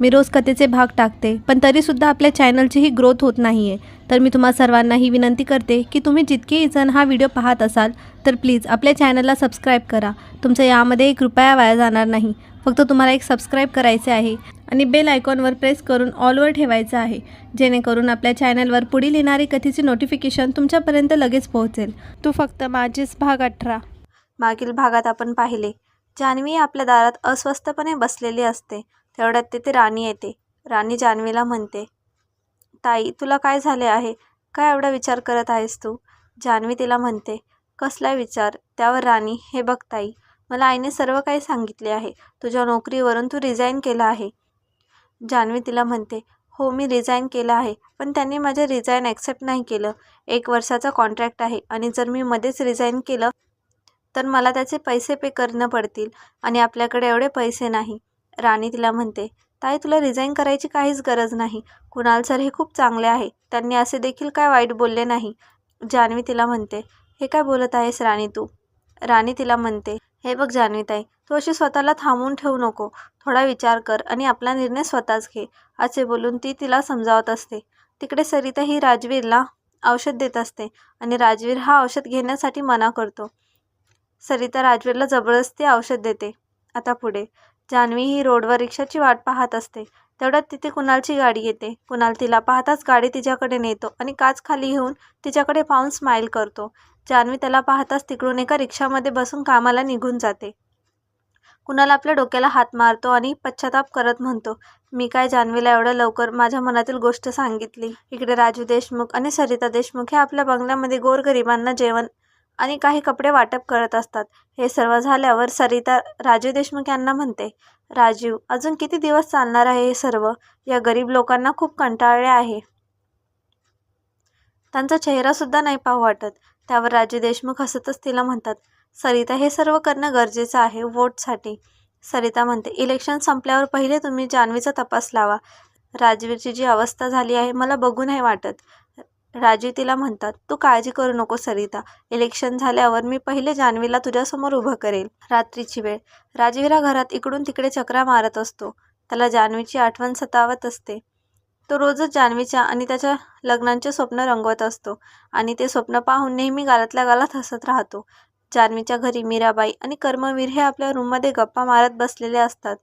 मी रोज कथेचे भाग टाकते पण तरीसुद्धा आपल्या चॅनलचीही ग्रोथ होत नाही आहे तर मी तुम्हा सर्वांना ही विनंती करते की तुम्ही जितकेही जण हा व्हिडिओ पाहत असाल तर प्लीज आपल्या चॅनलला सबस्क्राईब करा. तुमचं यामध्ये एक रुपया वाया जाणार नाही. फक्त तुम्हाला एक सबस्क्राईब करायचे आहे आणि बेल आयकॉनवर प्रेस करून ऑलवर ठेवायचं आहे जेणेकरून आपल्या चॅनलवर पुढील येणारी कथेची नोटिफिकेशन तुमच्यापर्यंत लगेच पोहोचेल. तू फक्त माझीच भाग अठरा. मागील भागात आपण पाहिले जान्हवी आपल्या दारात अस्वस्थपणे बसलेली असते. तेवढ्यात तिथे राणी येते. राणी जान्हवीला म्हणते ताई तुला काय झाले आहे? काय एवढा विचार करत आहेस तू? जान्हवी तिला म्हणते कसला विचार? त्यावर राणी हे बघ ताई मला आईने सर्व काही सांगितले आहे. तुझ्या नोकरीवरून तू रिझाईन केलं आहे. जान्हवी तिला म्हणते हो मी रिझाईन केलं आहे पण त्यांनी माझे रिझाईन ॲक्सेप्ट नाही केलं. एक वर्षाचा कॉन्ट्रॅक्ट आहे आणि जर मी मध्येच रिझाईन केलं तर मला त्याचे पैसे पे करणं पडतील आणि आपल्याकडे एवढे पैसे नाही. राणी तिला म्हणते ताई तुला रिझाईन करायची काहीच गरज नाही. कुणाल सर हे खूप चांगले आहे. त्यांनी असे देखील काय वाईट बोलले नाही. जान्हवी तिला म्हणते हे काय बोलत आहेस राणी तू? राणी तिला म्हणते हे बघ जान्हवी ताई तू अशी स्वतःला थांबवून ठेवू नको. थोडा विचार कर आणि आपला निर्णय स्वतःच घे. असे बोलून ती तिला समजावत असते. तिकडे सरिता ही राजवीरला औषध देत असते आणि राजवीर हा औषध घेण्यासाठी मना करतो. सरिता राजवीरला जबरदस्ती औषध देते. आता पुढे. जान्हवी ही रोडवर रिक्षाची वाट पाहत असते. तेवढ्यात तिथे कुणालची गाडी येते. कुणाल तिला पाहताच गाडी तिच्याकडे नेतो आणि काच खाली घेऊन तिच्याकडे पाहून स्माईल करतो. जान्हवी त्याला पाहताच तिकडून एका रिक्षामध्ये बसून कामाला निघून जाते. कुणाल आपल्या डोक्याला हात मारतो आणि पश्चाताप करत म्हणतो मी काय जान्हवीला एवढं लवकर माझ्या मनातील गोष्ट सांगितली? इकडे राजू देशमुख आणि सरिता देशमुख हे आपल्या बंगल्यामध्ये गोरगरिबांना जेवण आणि काही कपडे वाटप करत असतात. हे सर्व झाल्यावर सरिता राजू देशमुख यांना म्हणते राजीव अजून किती दिवस चालणार आहे हे सर्व? या गरीब लोकांना खूप कंटाळले आहे. त्यांचा चेहरासुद्धा नाही पाहू वाटत. त्यावर राजू देशमुख हसतच तिला म्हणतात सरिता हे सर्व करणं गरजेचं आहे वोटसाठी. सरिता म्हणते इलेक्शन संपल्यावर पहिले तुम्ही जान्हवीचा तपास लावा. राजवीरची जी अवस्था झाली आहे मला बघू नाही वाटत. राजू तिला म्हणतात तू काळजी करू नको सरिता. इलेक्शन झाल्यावर मी पहिले जान्हवीला तुझ्यासमोर उभं करेल. रात्रीची वेळ. राजवीरा घरात इकडून तिकडे चक्रा मारत असतो. त्याला जान्हवीची आठवण सतावत असते. तो रोजच जान्हवीच्या आणि त्याच्या लग्नांचे स्वप्न रंगवत असतो आणि ते स्वप्न पाहून नेहमी गालातल्या गालात हसत राहतो. जान्हवीच्या घरी मीराबाई आणि कर्मवीर हे आपल्या रूममध्ये गप्पा मारत बसलेले असतात.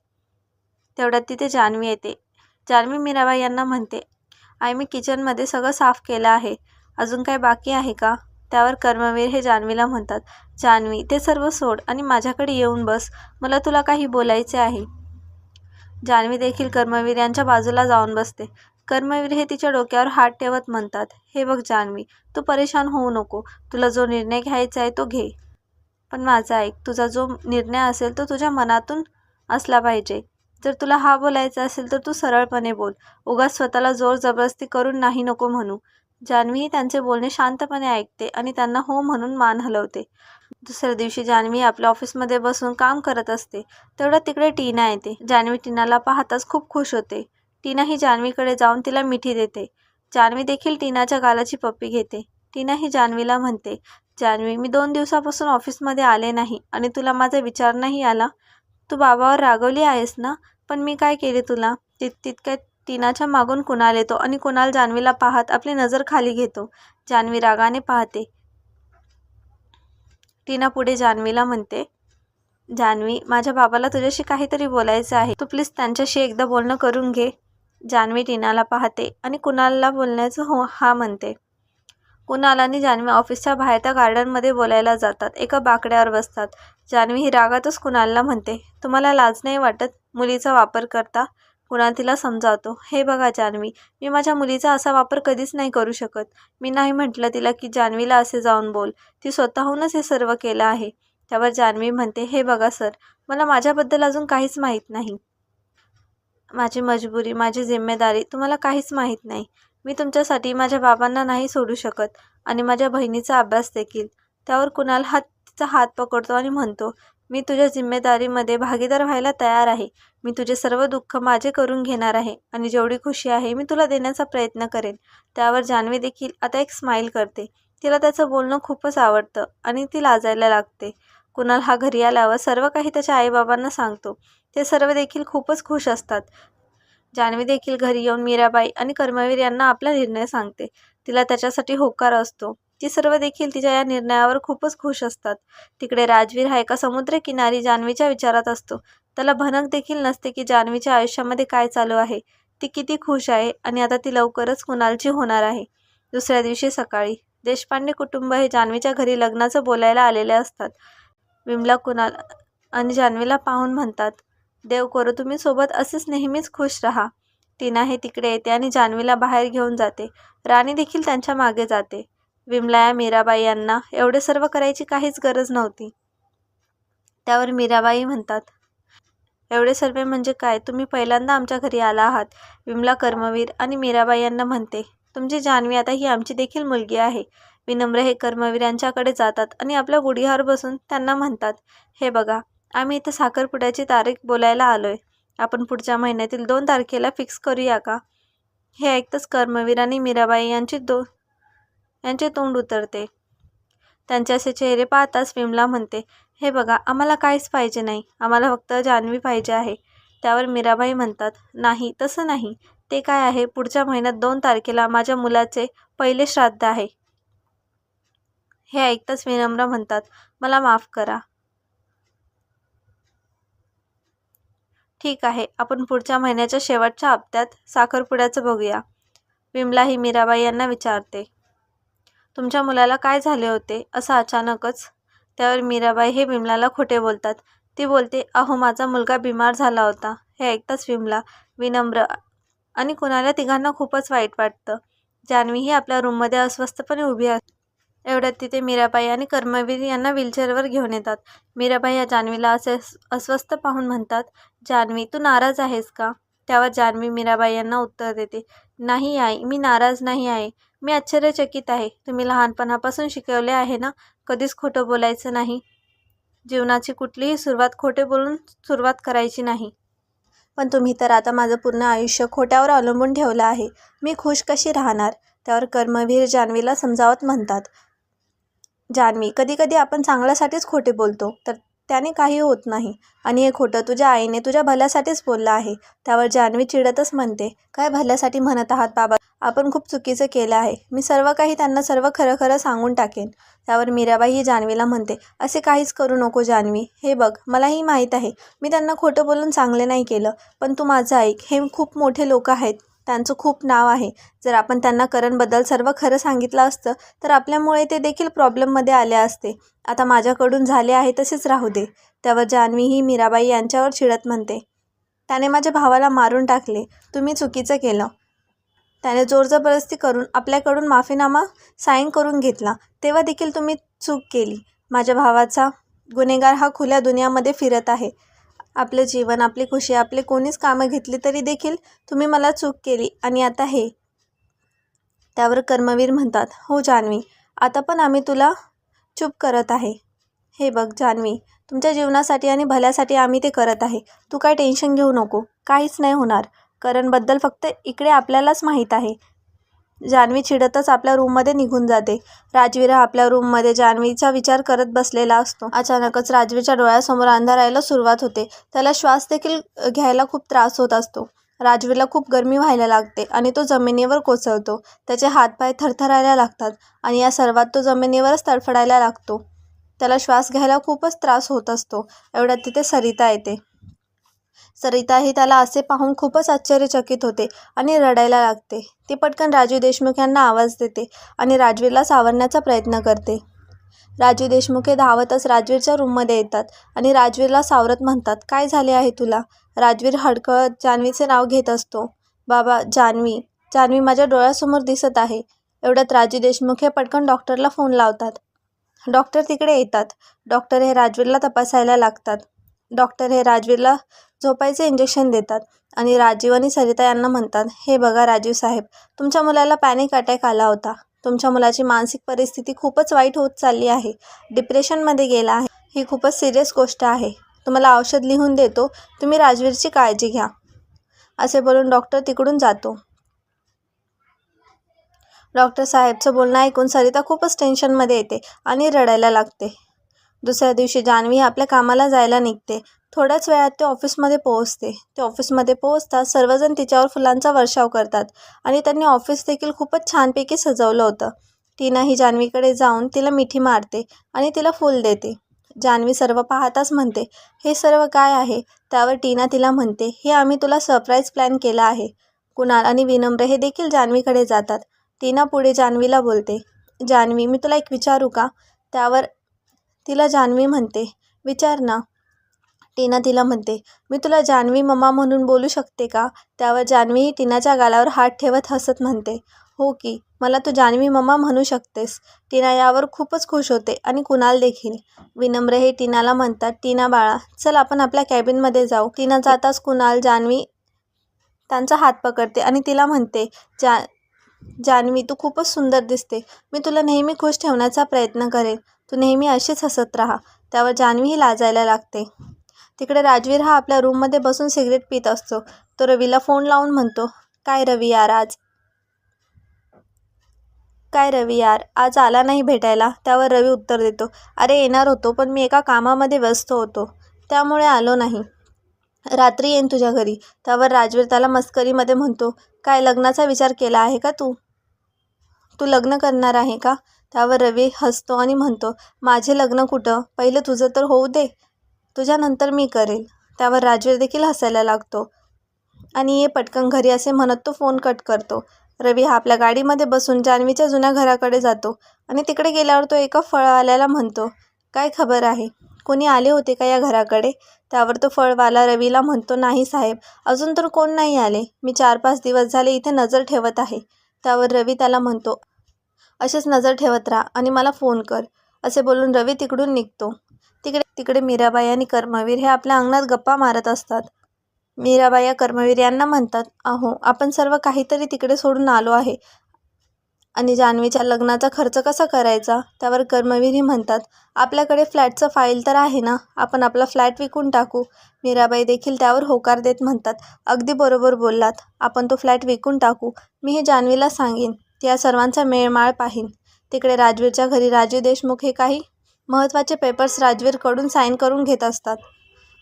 तेवढ्यात तिथे जान्हवी येते. जान्हवी मीराबाई यांना म्हणते आई मी किचनमध्ये सगळं साफ केलं आहे. अजून काय बाकी आहे का? त्यावर कर्मवीर हे जान्हवीला म्हणतात जान्हवी ते सर्व सोड आणि माझ्याकडे येऊन बस. मला तुला काही बोलायचे आहे. जान्हवी देखील कर्मवीर यांच्या बाजूला जाऊन बसते. कर्मवीर हे तिच्या डोक्यावर हात ठेवत म्हणतात हे बघ जान्हवी तू परेशान होऊ नको. तुला जो निर्णय घ्यायचा आहे तो घे. पण माझा ऐक तुझा जो निर्णय असेल तो तुझ्या मनातून असला पाहिजे. जर तुला हा बोलायचा असेल तर तू सरळपणे बोल. उगाच स्वतःला जोर जबरदस्ती करून नाही नको म्हणू. जान्हवी त्यांचे बोलणे शांतपणे ऐकते आणि त्यांना हो म्हणून मान हलवते. दुसऱ्या दिवशी जान्हवी आपल्या ऑफिसमध्ये बसून काम करत असते. तेवढ्या तिकडे टीना येते. जान्हवी टीनाला पाहताच खूप खुश होते. टीना ही जान्हवीकडे जाऊन तिला मिठी देते. जान्हवी देखील टीनाच्या गालाची पप्पी घेते. टीना ही जान्हवीला म्हणते जान्हवी मी दोन दिवसापासून ऑफिसमध्ये आले नाही आणि तुला माझा विचार नाही आला. तू बाबावर रागवली आहेस ना? पण मी काय केले तुला? तित तितक्यात टीनाच्या मागून कुणाल येतो आणि कुणाल जान्हवीला पाहत आपली नजर खाली घेतो. जान्हवी रागाने पाहते. टीना पुढे जान्हवीला म्हणते जान्हवी माझ्या बाबाला तुझ्याशी काहीतरी बोलायचं आहे. तू प्लीज त्यांच्याशी एकदा बोलणं करून घे. जान्हवी टीनाला पाहते आणि कुणालला बोलण्याचं हो हा म्हणते. कुणाल आणि जान्हवी ऑफिसच्या बाहेर त्या गार्डनमध्ये बोलायला जातात. एका बाकड्यावर बसतात. जान्हवी ही रागातच कुणालला म्हणते तुम्हाला लाज नाही वाटत? मुलीचा वापर करता पुन्हा तिला समजावतो हे बघा जान्हवी मी माझ्या मुलीचा असा वापर कधीच नाही करू शकत. मी नाही म्हटलं तिला की जान्हवीला असे जाऊन बोल. ती स्वतःहूनच हे सर्व केलं आहे. त्यावर जान्हवी म्हणते हे बघा सर मला माझ्याबद्दल अजून काहीच माहीत नाही. माझी मजबुरी माझी जिम्मेदारी तुम्हाला काहीच माहीत नाही. मी तुमच्यासाठी माझ्या बाबांना नाही सोडू शकत आणि माझ्या बहिणीचा अभ्यास देखील. त्यावर कुणाल हात तिचा हात पकडतो आणि म्हणतो मी तुझ्या जिम्मेदारीमध्ये भागीदार व्हायला तयार आहे. मी तुझे सर्व दुःख माझे करून घेणार आहे आणि जेवढी खुशी आहे मी तुला देण्याचा प्रयत्न करेन. त्यावर जान्हवी देखील आता एक स्माईल करते. तिला त्याचं बोलणं खूपच आवडतं आणि ती लाजायला लागते. कुणाल हा घरी आल्यावर सर्व काही त्याच्या आईबाबांना सांगतो. ते सर्व देखील खूपच खुश असतात. जान्हवी देखील घरी येऊन मीराबाई आणि कर्मवीर यांना आपला निर्णय सांगते. तिला त्याच्यासाठी होकार असतो. ती सर्व देखील तिच्या या निर्णयावर खूपच खुश असतात. तिकडे राजवीर हा एका समुद्रकिनारी जान्हवीच्या विचारात असतो. त्याला भनक देखील नसते की जान्हवीच्या आयुष्यामध्ये काय चालू आहे. ती किती खुश आहे आणि आता ती लवकरच कुणालची होणार आहे. दुसऱ्या दिवशी सकाळी देशपांडे कुटुंब हे जान्हवीच्या घरी लग्नाचं बोलायला आलेले असतात. विमला कुणाल आणि जान्हवीला पाहून म्हणतात देव करो तुम्ही सोबत असेच नेहमीच खुश राहा. टीना हे तिकडे येते आणि जान्हवीला बाहेर घेऊन जाते. राणी देखील त्यांच्या मागे जाते. विमला या मीराबाई यांना एवढे सर्व करायची काहीच गरज नव्हती. त्यावर मीराबाई म्हणतात एवढे सर्व म्हणजे काय? तुम्ही पहिल्यांदा आमच्या घरी आला आहात. विमला कर्मवीर आणि मीराबाई यांना म्हणते तुमची जान्हवी आता ही आमची देखील मुलगी आहे. विनम्र हे कर्मवीर यांच्याकडे जातात आणि आपल्या गुढीहार बसून त्यांना म्हणतात हे बघा आम्ही इथं साखरपुड्याची तारीख बोलायला आलो आहे आपण पुढच्या महिन्यातील दोन तारखेला फिक्स करूया का? हे ऐकतंच कर्मवीर आणि मीराबाई यांची दो यांचे तोंड उतरते. त्यांचे असे चेहरे पाहताच विमला म्हणते हे बघा आम्हाला काहीच पाहिजे नाही. आम्हाला फक्त जान्हवी पाहिजे आहे. त्यावर मीराबाई म्हणतात नाही तसं नाही. ते काय आहे? पुढच्या महिन्यात दोन तारखेला माझ्या मुलाचे पहिले श्राद्ध आहे. हे ऐकताच विनम्र म्हणतात मला माफ करा. ठीक आहे आपण पुढच्या महिन्याच्या शेवटच्या हप्त्यात साखरपुड्याचं बघूया. विमला ही मीराबाई यांना विचारते. तुमच्या मुलाला काय झाले होते? असं अचानकच. त्यावर मीराबाई हे विमलाला खोटे बोलतात. ती बोलते अहो माझा मुलगा बिमार झाला होता. हे ऐकताच विमला विनम्र आणि कुणाला तिघांना खूपच वाईट वाटतं. जान्हवी ही आपल्या रूममध्ये अस्वस्थपणे उभी असते एवढ्यात तिथे मीराबाई आणि कर्मवीर यांना व्हीलचेअरवर घेऊन येतात. मीराबाई या जान्हवीला असे अस्वस्थ पाहून म्हणतात जान्हवी तू नाराज आहेस का? त्यावर जान्हवी मीराबाई यांना उत्तर देते नाही आई मी नाराज नाही आहे. मी आश्चर्यचकित आहे. तुम्ही लहानपणापासून शिकवले आहे ना? कधीच खोटं बोलायचं नाही. जीवनाची कुठलीही सुरुवात खोटे बोलून सुरुवात करायची नाही. पण तुम्ही तर आता माझं पूर्ण आयुष्य खोट्यावर अवलंबून ठेवलं आहे. मी खुश कशी राहणार? त्यावर कर्मवीर जान्हवीला समजावत म्हणतात. जान्हवी कधीकधी आपण चांगल्यासाठीच खोटे बोलतो तर त्याने काही होत नाही. आणि हे खोटं तुझ्या आईने तुझ्या भल्यासाठीच बोललं आहे. त्यावर जान्हवी चिडतच म्हणते काय भल्यासाठी म्हणत आहात बाबा? आपण खूप चुकीचं केलं आहे. मी सर्व काही त्यांना सर्व खरं खरं सांगून टाकेन. त्यावर मीराबाई ही जान्हवीला म्हणते असे काहीच करू नको जान्हवी. हे बघ मलाही माहीत आहे. मी त्यांना खोटं बोलून चांगले नाही केलं. पण तू माझं ऐक. हे खूप मोठे लोक आहेत. त्यांचं खूप नाव आहे. जर आपण त्यांना करणबद्दल सर्व खरं सांगितलं असतं तर आपल्यामुळे ते देखील प्रॉब्लेममध्ये आले असते. आता माझ्याकडून झाले आहे तसेच राहू दे. त्यावर जान्हवी ही मीराबाई यांच्यावर चिडत म्हणते. त्याने माझ्या भावाला मारून टाकले. तुम्ही चुकीचं केलं. त्याने जोरजबरदस्ती करून आपल्याकडून माफीनामा साईन करून घेतला. तेव्हा देखील तुम्ही चूक केली. माझ्या भावाचा गुन्हेगार हा खुल्या दुनियामध्ये फिरत आहे. आपलं जीवन आपली खुशी आपले कोणीच कामं घेतली तरी देखील तुम्ही मला चूक केली. आणि आता हे. त्यावर कर्मवीर म्हणतात हो जान्हवी आता पण आम्ही तुला चूप करत आहे. हे बघ जान्हवी तुमच्या जीवनासाठी आणि भल्यासाठी आम्ही ते करत आहे. तू काय टेन्शन घेऊ नको काहीच नाही होणार. करणबद्दल फक्त इकडे आपल्यालाच माहीत आहे. जान्हवी चिडतच आपल्या रूममध्ये निघून जाते. राजवीर हा आपल्या रूममध्ये जान्हवीचा विचार करत बसलेला असतो. अचानकच राजवीरच्या डोळ्यासमोर अंधार यायला सुरुवात होते. त्याला श्वास देखील घ्यायला खूप त्रास होत असतो. राजवीरला खूप गरमी व्हायला लागते आणि तो जमिनीवर कोसळतो. त्याचे हातपाय थरथरायला लागतात आणि या सर्वात तो जमिनीवरच तडफडायला लागतो. त्याला श्वास घ्यायला खूपच त्रास होत असतो. एवढ्यात तिथे सरिता येते. सरिताही त्याला असे पाहून खूपच आश्चर्यचकित होते आणि रडायला लागते. ती पटकन राजू देशमुख यांना आवाज देते आणि राजवीरला सावरण्याचा प्रयत्न करते. राजू देशमुख हे धावतच राजवीरच्या रूममध्ये येतात आणि राजवीरला सावरत म्हणतात काय झाले आहे तुला राजवीर हडकळत जान्हवीचे नाव घेत असतो. बाबा जान्हवी. जान्हवी माझ्या डोळ्यासमोर दिसत आहे एवढ्यात राजू देशमुख हे पटकन डॉक्टरला फोन लावतात. डॉक्टर तिकडे येतात. डॉक्टर हे राजवीरला तपासायला लागतात. डॉक्टर हे राजवीरला झोपायचे इंजेक्शन देतात. आणि राजीव आणि सरिता यांना म्हणतात हे बघा राजीव साहेब तुमच्या मुलाला पॅनिक अटॅक आला होता. तुमच्या मुलाची मानसिक परिस्थिती खूपच वाईट होत चालली आहे. डिप्रेशनमध्ये गेला आहे. ही खूपच सिरियस गोष्ट आहे. तुम्हाला औषध लिहून देतो. तुम्ही राजवीरची काळजी घ्या. असे बोलून डॉक्टर तिकडून जातो. डॉक्टर साहेबचं बोलणं ऐकून सरिता खूपच टेन्शनमध्ये येते आणि रडायला लागते. दुसऱ्या दिवशी जान्हवी आपल्या कामाला जायला निघते. थोड्याच वेळात ते ऑफिसमध्ये पोहोचते. ते ऑफिसमध्ये पोहोचताच सर्वजण तिच्यावर फुलांचा वर्षाव करतात आणि त्यांनी ऑफिस देखील खूपच छानपैकी सजवलं होतं. टीना ही जान्हवीकडे जाऊन तिला मिठी मारते आणि तिला फूल देते. जान्हवी सर्व पाहताच म्हणते हे सर्व काय आहे? त्यावर टीना तिला म्हणते हे आम्ही तुला सरप्राईज प्लॅन केला आहे. कुणाल आणि विनम्र हे देखील जान्हवीकडे जातात. टीना पुढे जान्हवीला बोलते जान्हवी मी तुला एक विचारू का? त्यावर तिला जान्हवी म्हणते विचार ना टीना तिला म्हणते मी तुला जान्हवी मम्मा म्हणून बोलू शकते का? त्यावर जान्हवी ही टीनाच्या गालावर हात ठेवत हसत म्हणते हो की मला तू जान्हवी मम्मा म्हणू शकतेस. टीना यावर खूपच खुश होते आणि कुणाल देखील. विनम्र हे टीनाला म्हणतात टीना बाळा चल आपण आपल्या कॅबिनमध्ये जाऊ. टीना जाताच कुणाल जान्हवी त्यांचा हात पकडते आणि तिला म्हणते जा जान्हवी तू खूपच सुंदर दिसते. मी तुला नेहमी खुश ठेवण्याचा प्रयत्न करेन. तू नेहमी अशीच हसत राहा. त्यावर जान्हवीही लाजायला लागते. तिकडे राजवीर हा आपल्या रूममध्ये बसून सिगरेट पित असतो. तो रवीला फोन लावून म्हणतो काय रवी यार आज? काय रवी यार आज आला नाही भेटायला. त्यावर रवी उत्तर देतो. अरे येणार होतो पण मी एका कामामध्ये व्यस्त होतो. त्यामुळे आलो नाही. रात्री येईन तुझ्या घरी. त्यावर राजवीर त्याला मस्करीमध्ये म्हणतो काय लग्नाचा विचार केला आहे का तू? तू लग्न करणार आहे का? त्यावर रवी हसतो आणि म्हणतो माझे लग्न कुठं? पहिलं तुझं तर होऊ दे. तुझ्यानंतर मी करेल. त्यावर राजवीर देखील हसायला लागतो. आणि ये पटकन घरी असे म्हणत तो फोन कट करतो. रवी हा आपल्या गाडीमध्ये बसून जान्हवीच्या जुन्या घराकडे जातो आणि तिकडे गेल्यावर तो एका फळवाल्याला म्हणतो काय खबर आहे? कोणी आले होते का या घराकडे? त्यावर तो फळवाला रवीला म्हणतो नाही साहेब अजून तर कोण नाही आले. मी चार पाच दिवस झाले इथे नजर ठेवत आहे. त्यावर रवी त्याला म्हणतो असेच नजर ठेवत राहा आणि मला फोन कर. असे बोलून रवी तिकडून निघतो. तिकडे मीराबाई आणि कर्मवीर हे आपल्या अंगणात गप्पा मारत असतात. मीराबाई या कर्मवीर यांना म्हणतात अहो आपण सर्व काहीतरी तिकडे सोडून आलो आहे. आणि जान्हवीच्या लग्नाचा खर्च कसा करायचा? त्यावर कर्मवीरही म्हणतात आपल्याकडे फ्लॅटचं फाईल तर आहे ना? आपण आपला फ्लॅट विकून टाकू. मीराबाई देखील त्यावर होकार देत म्हणतात अगदी बरोबर बोललात. आपण तो फ्लॅट विकून टाकू. मी हे जान्हवीला सांगेन. त्या या सर्वांचा मेळमाळ पाहीन. तिकडे राजवीरच्या घरी राजीव देशमुख हे काही महत्त्वाचे पेपर्स राजवीरकडून साईन करून घेत असतात.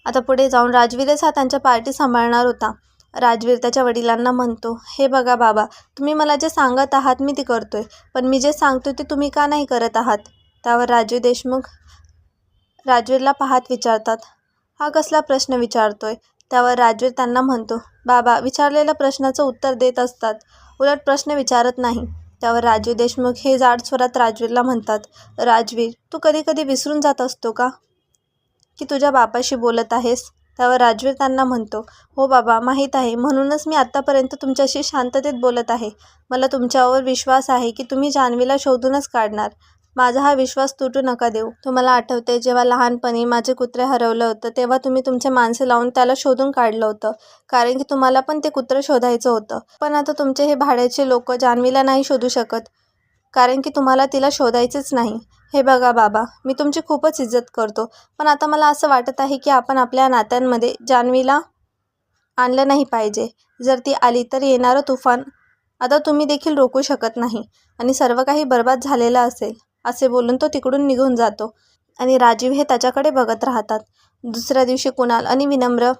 आता पुढे जाऊन राजवीरच हा त्यांच्या पार्टी सांभाळणार होता. राजवीर त्याच्या वडिलांना म्हणतो हे बघा बाबा तुम्ही मला जे सांगत आहात मी ते करतोय पण मी जे सांगतो ते तुम्ही का नाही करत आहात? त्यावर राजू देशमुख राजवीरला पाहत विचारतात. हा कसला प्रश्न विचारतोय? त्यावर राजवीर त्यांना म्हणतो बाबा विचारलेल्या प्रश्नाचं उत्तर देत असतात. उलट प्रश्न विचारत नाही. त्यावर राजीव देशमुख हे जाड स्वरात राजवीरला म्हणतात राजवीर तू कधी कधी विसरून जात असतो का? की तुझ्या बापाशी बोलत आहेस? त्यावर राजवीर त्यांना म्हणतो हो बाबा माहीत आहे. म्हणूनच मी आत्तापर्यंत तुमच्याशी शांततेत बोलत आहे. मला तुमच्यावर विश्वास आहे की तुम्ही जान्हवीला शोधूनच काढणार. माझा हा विश्वास तुटू नका देऊ. तुम्हाला आठवते जेव्हा लहानपणी माझे कुत्रे हरवलं होतं तेव्हा तुम्ही तुमचे माणसे लावून त्याला शोधून काढलं होतं. कारण की तुम्हाला पण ते कुत्रं शोधायचं होतं. पण आता तुमचे हे भाड्याचे लोक जान्हवीला नाही शोधू शकत. कारण की तुम्हाला तिला शोधायचेच नाही. हे बघा बाबा मी तुमची खूपच इज्जत करतो. पण आता मला असं वाटत आहे की आपण आपल्या नात्यांमध्ये जान्हवीला आणलं नाही पाहिजे. जर ती आली तर येणारं तुफान आता तुम्ही देखील रोखू शकत नाही. आणि सर्व काही बर्बाद झालेलं असेल. असे बोलून तो तिकडून निघून जातो. आणि राजीव हे त्याच्याकडे बघत राहतात. दुसऱ्या दिवशी कुणाल आणि विनम्र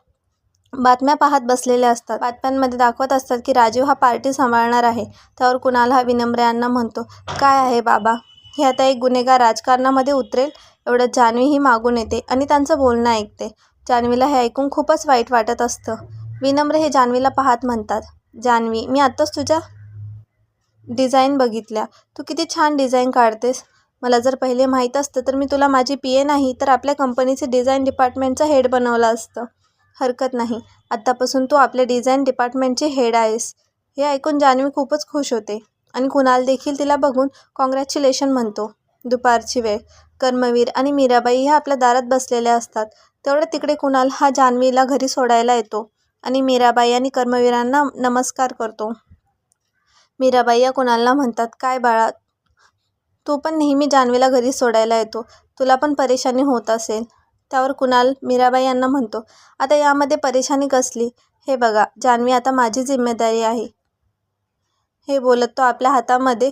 बातम्या पाहत बसलेले असतात. बातम्यांमध्ये दाखवत असतात की राजीव हा पार्टी सांभाळणार आहे. त्यावर कुणाल हा विनम्र यांना म्हणतो काय आहे बाबा? हे आता एक गुन्हेगार राजकारणामध्ये उतरेल. एवढं जान्हवीही मागून येते आणि त्यांचं बोलणं ऐकते. जान्हवीला हे ऐकून खूपच वाईट वाटत असतं. विनम्र हे जान्हवीला पाहत म्हणतात जान्हवी मी आत्ताच तुझ्या डिझाईन बघितल्या. तू किती छान डिझाईन काढतेस. मला जर पहिले माहीत असतं तर मी तुला माझी पी ए नाही तर आपल्या कंपनीचे डिझाईन डिपार्टमेंटचा हेड बनवलं असतं. हरकत नाही. आत्तापासून तू आपल्या डिझाईन डिपार्टमेंटची हेड आहेस. हे ऐकून जान्हवी खूपच खुश होते आणि कुणाल देखील तिला बघून कॉंग्रॅच्युलेशन म्हणतो. दुपारची वेळ. कर्मवीर आणि मीराबाई ह्या आपल्या दारात बसलेल्या असतात. तेवढं तिकडे कुणाल हा जान्हवीला घरी सोडायला येतो आणि मीराबाई आणि कर्मवीरांना नमस्कार करतो. मीराबाई या कुणालला म्हणतात काय बाळा तू पण नेहमी जान्हवीला घरी सोडायला येतो. तुला पण परेशानी होत असेल. त्यावर कुणाल मीराबाई यांना म्हणतो आता यामध्ये परेशानी कसली? हे बघा जान्हवी आता माझी जिम्मेदारी आहे. हे बोलत तो आपल्या हातामध्ये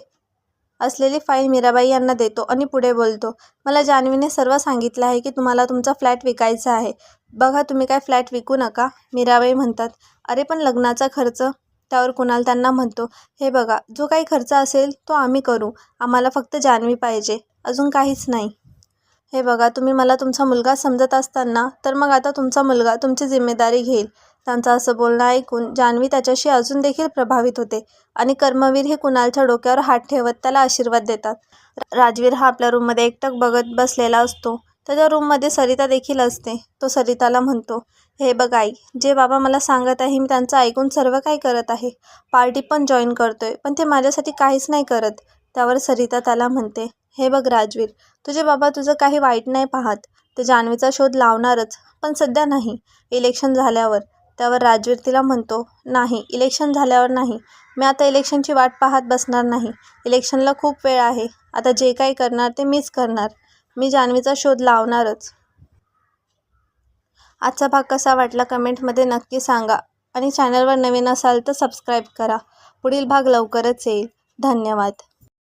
असलेली फाईल मीराबाई यांना देतो आणि पुढे बोलतो मला जान्हवीने सर्व सांगितलं आहे की तुम्हाला तुमचा फ्लॅट विकायचा आहे. बघा तुम्ही काय फ्लॅट विकू नका. मीराबाई म्हणतात अरे पण लग्नाचा खर्च त्यावर कुणाल त्यांना म्हणतो हे बघा जो काही खर्च असेल तो आम्ही करू. आम्हाला फक्त जान्हवी पाहिजे. अजून काहीच नाही. हे बघा तुम्ही मला तुमचा मुलगा समजत असताना तर मग आता तुमचा मुलगा तुमची जिम्मेदारी घेईल. त्यांचं असं बोलणं ऐकून जान्हवी त्याच्याशी अजून देखील प्रभावित होते आणि कर्मवीर हे कुणालच्या डोक्यावर हात ठेवत त्याला आशीर्वाद देतात. राजवीर हा आपल्या रूममध्ये एकटक बघत बसलेला असतो. त्याच्या रूममध्ये सरिता देखील असते. तो सरिताला म्हणतो हे बघ आई जे बाबा मला सांगत आहे मी त्यांचं ऐकून सर्व काही करत आहे. पार्टी पण जॉईन करतोय पण ते माझ्यासाठी काहीच नाही करत. त्यावर सरिता त्याला म्हणते हे बघ राजवीर तुझे बाबा तुझं काही वाईट नाही पाहत. ते जान्हवीचा शोध लावणारच पण सध्या नाही. इलेक्शन झाल्यावर. त्यावर राजवीर तिला म्हणतो नाही इलेक्शन झाल्यावर नाही. मी आता इलेक्शनची वाट पाहत बसणार नाही. इलेक्शनला खूप वेळ आहे. आता जे काही करणार ते मीच करणार. मी जान्हवीचा शोध लावणारच. आजचा भाग कसा वाटला कमेंटमध्ये नक्की सांगा आणि चॅनलवर नवीन असाल तर सबस्क्राईब करा. पुढील भाग लवकरच येईल. धन्यवाद.